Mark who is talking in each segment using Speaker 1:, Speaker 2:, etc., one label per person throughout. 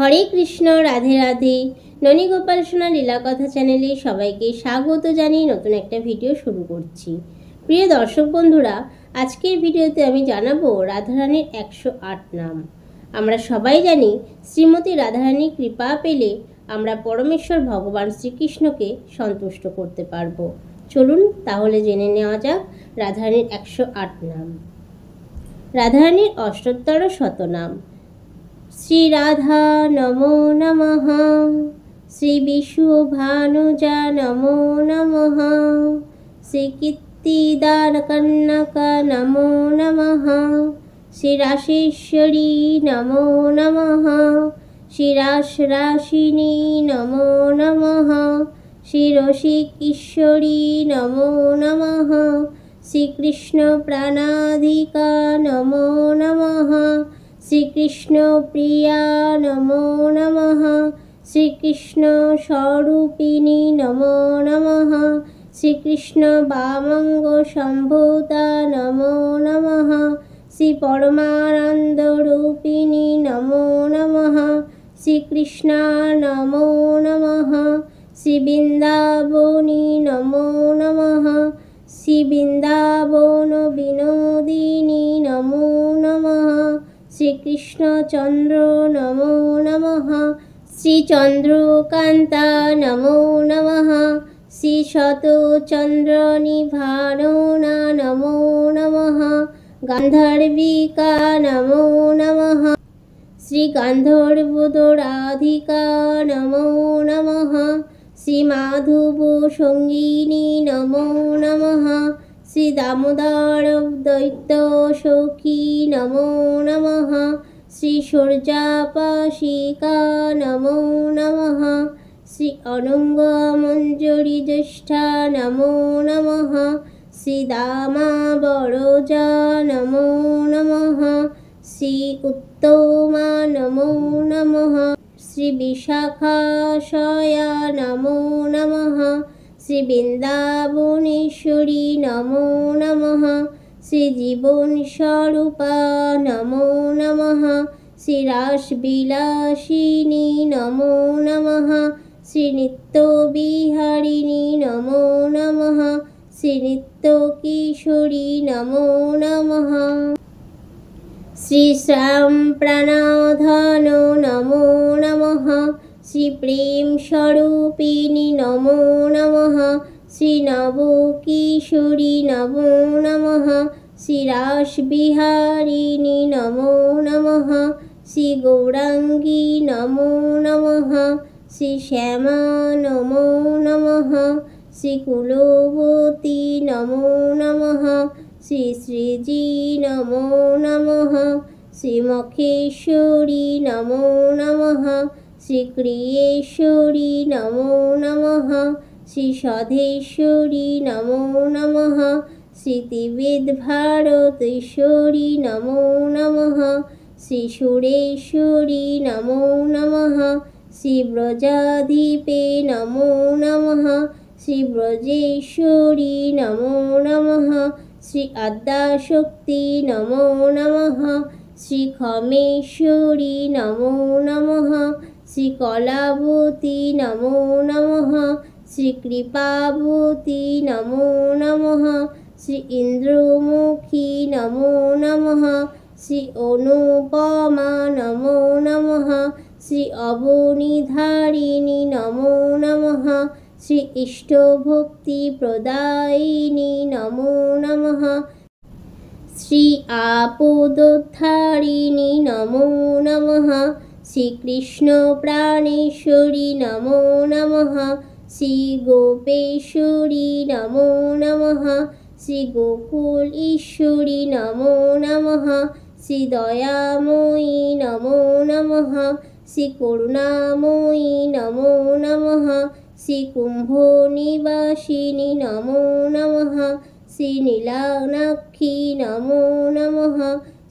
Speaker 1: হরে কৃষ্ণ, রাধে রাধে। ননীগোপাল সোনা লীলা কথা চ্যানেলে সবাইকে স্বাগত জানিয়ে নতুন একটা ভিডিও শুরু করছি। প্রিয় দর্শক বন্ধুরা, আজকের ভিডিওতে আমি জানাব রাধারানীর একশো আট নাম। আমরা সবাই জানি শ্রীমতী রাধারানীর কৃপা পেলে আমরা পরমেশ্বর ভগবান শ্রীকৃষ্ণকে সন্তুষ্ট করতে পারব। চলুন তাহলে জেনে নেওয়া যাক রাধারানীর একশো আট নাম। রাধারানীর অষ্টোত্তর শতনাম। শ্রী রাধা নমো নমঃ। শ্রী বিশ্বভানুজা নমো নমঃ। শ্রীকীর্তিদারকন্নক নমো নমঃ। শ্রী রাশেশ্বরী নমো নমঃ। শ্রী রাশরাশিনী নমো নমঃ। শ্রীরসিকেশ্বরী নমো নমঃ। শ্রীকৃষ্ণ প্রাণাধিকা নমো নমঃ। শ্রীকৃষ্ণ প্রিয়া নমো নমঃ। শ্রীকৃষ্ণ স্বরূপিণী নমো নমঃ। শ্রীকৃষ্ণ বামঙ্গ সম্ভূতা নমো নমঃ। শ্রী পরমানন্দ রূপিণী নমো নমঃ। শ্রীকৃষ্ণ নমো নমঃ। শ্রী বৃন্দাবনী নমো নমঃ। শ্রী শ্রীকৃষ্ণচন্দ্র নমো নমঃ। শ্রীচন্দ্রকান্তা নমো নমঃ। শ্রী শতচন্দ্র নিভারণা নমো নমঃ। গান্ধর্বিকা নমো নমঃ। শ্রী গান্ধর্বদরাধিকা নমো নমঃ। শ্রী মাধব সঙ্গিনী নমো নমঃ। শ্রী দামোদর দৈত্য সখী নমো নমঃ। শ্রী সূর্যাপাশিকা নমো নমঃ। শ্রী অনঙ্গ মঞ্জরি জ্যেষ্ঠা নমো নমঃ। শ্রী দামা বড়জা নমো নমঃ। শ্রী উত্তমা নমো নমঃ। শ্রী বিশাখাশয়া নমো নমঃ। শ্রী বৃন্দাবনেশ্বরী নমো নমঃ। শ্রী জীবন স্বরূপা নমো নমঃ। শ্রী রাসবিলাসিনী নমো নমঃ। শ্রী নিত্যবিহারিণী নমো নমঃ। শ্রী নিত্যকিশোরী নমো নমঃ। শ্রী শ্যাম প্রাণধন নমঃ শ্রী প্রেম স্বরূপিণী নমো নমঃ। শ্রী নবকিশোরী নমো নমঃ। শ্রী রাসবিহারিণী নমো নমঃ। শ্রী গৌরাঙ্গী নমো নমঃ। শ্রী শ্যামা নমো নমঃ। শ্রী কুলবতী নমো নমঃ। শ্রী শ্রীজি নমো নমঃ। শ্রী মখেশ্বরী নমো নমঃ। শ্রী ক্রিয়েশ্বরী নমো নমঃ। শ্রী সধেশ্বরী নমো নমঃ। শ্রী তিবেদ ভারতেশ্বরী নমো নমঃ। শ্রী সুরেশ্বরী নমো নমঃ। শ্রী ব্রজাধিপে নমো নমঃ। শ্রী ব্রজেশ্বরী নমো নমঃ। শ্রী আদ্যাশক্তি নমো নমঃ। শ্রী খমেশ্বরী নমো নমঃ। শ্রী কলাবতী নমো নমঃ শ্রী কৃপাবতী নমো নমঃ শ্রী ইন্দ্রমুখী নমো নমঃ শ্রী অনুপমা নমো নমঃ শ্রী অবনিধারিণী নমো নমঃ শ্রী ইষ্টভক্তি প্রদায়িনী নমো নমঃ শ্রী আপদোদ্ধারিণী নমো নমঃ শ্রীকৃষ্ণ প্রাণেশ্বরী নমো নমঃ। শ্রী গোপেশ্বরী নমো নমঃ। শ্রী গোকুল ঈশ্বরী নমো নমঃ। শ্রী দয়াময়ী নমো নমঃ। শ্রী করুণাময়ী নমো নমঃ। শ্রী কুম্ভ নিবাসিনী নমো নমঃ। শ্রী নীলানাক্ষী নমো নমঃ।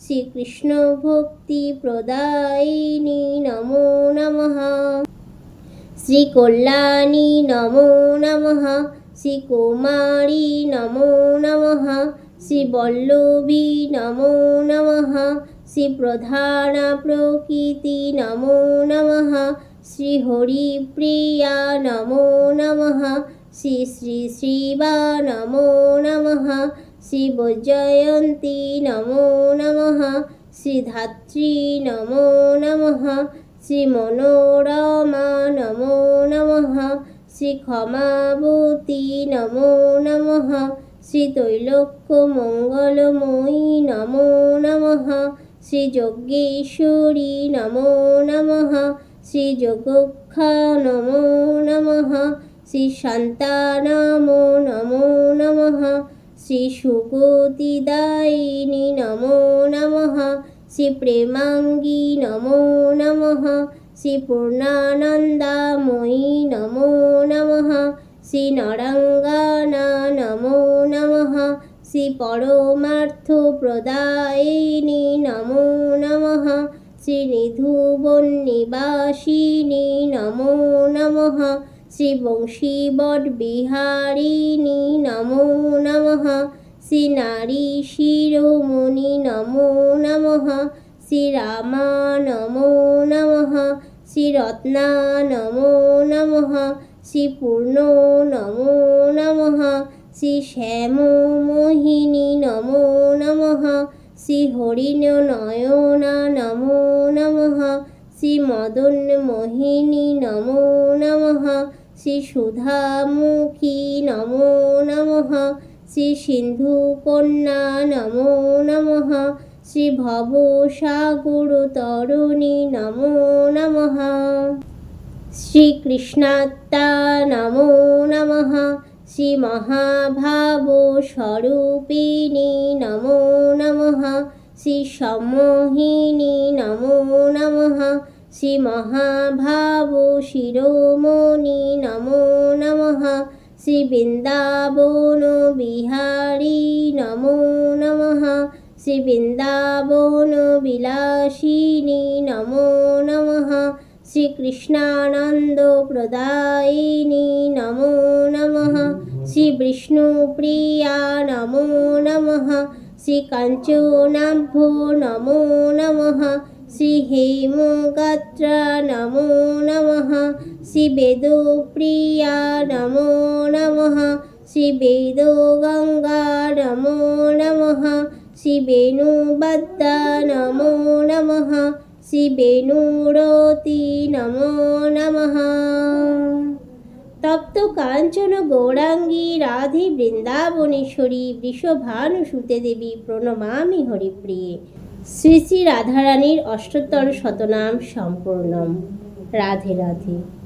Speaker 1: শ্রীকৃষ্ণ ভক্তি প্রদায়িনী নমো নমঃ। শ্রী কল্যাণী নমো নমঃ। শ্রী কুমারী নমো নমঃ। শ্রী বল্লভী নমো নমঃ। শ্রীপ্রধান প্রকৃতি নমো নমঃ। শ্রী হরিপ্রিয়া নমো নমঃ। শ্রী শ্রী শ্রীবা নমো নমঃ। শ্রী বৈজয়ন্তী নমো নমঃ। শ্রীধাত্রী নমো নমঃ। শ্রী মনোরমা নমো নমঃ। শ্রী ক্ষমাবতী নমো নমঃ। শ্রী তৈলোক্য মঙ্গলময়ী নমো নমঃ। শ্রী যজ্ঞেশ্বরী নমো নমঃ। শ্রী যোগক্ষা নমো নমঃ। শ্রী শান্তানামো নমো নমঃ। শ্রী সুগতিদায়িনী নমো নমঃ। শ্রী প্রেমাঙ্গী নমো নমঃ। শ্রী পূর্ণানন্দাময়ী নমো নমঃ। শ্রী নরঙ্গানা নমো নমঃ। শ্রী পরমার্থ প্রদায়িনী নমো নমঃ। শ্রী নিধুবন নমো নমঃ। শ্রী বংশীবট বিহারিণী নমো নমঃ। শ্রী নারী শিরোমণি নমো নমঃ। শ্রী রামা নমো নমঃ। শ্রী রত্না নমো নমঃ। শ্রী পূর্ণ নমো নমঃ। শ্রী শ্যাম মোহিনী নমো নমঃ। শ্রী হরিণ নয়না নমো নমঃ। শ্রী মদন মোহিনী নমো নমঃ। শ্রী সুধামুখী নমো নমঃ। শ্রী সিন্ধু কন্যা নমো নমঃ। শ্রী ভবসাগর নমো নমঃ। শ্রীকৃষ্ণাত্মা নমো নমঃ। শ্রী মহাভাব স্বরূপিণী নমো নমঃ। শ্রী সম্মোহিনী নমো নমঃ। শ্রী মহাভাব শিরোমণি নমো নমঃ শ্রী বৃন্দাবন বিহারী নমো নমঃ শ্রী বৃন্দাবন বিলাসিনী নমো নমঃ শ্রীকৃষ্ণানন্দ প্রদায়িনী নমো নমঃ শ্রী বিষ্ণুপ্রিয়া নমো নমঃ শ্রী কাঞ্চনাভ্য নমো নমঃ শ্রী নমো নমঃ শ্রী বেদপ্রিয়া নমো নমঃ। শ্রী বেদগঙ্গা নমো নমঃ। শ্রী বেণুবদ্দা নমো নমঃ। শ্রী বেণুরতি নমো নমঃ। তপ্ত কাঞ্চন গৌরাঙ্গী রাধে বৃন্দাবনেশ্বরী বৃষভানুসুতে দেবী প্রণমামি হরিপ্রিয়ে। শ্রী শ্রী রাধারানীর অষ্টোত্তর শতনাম সম্পূর্ণম। রাধে রাধে।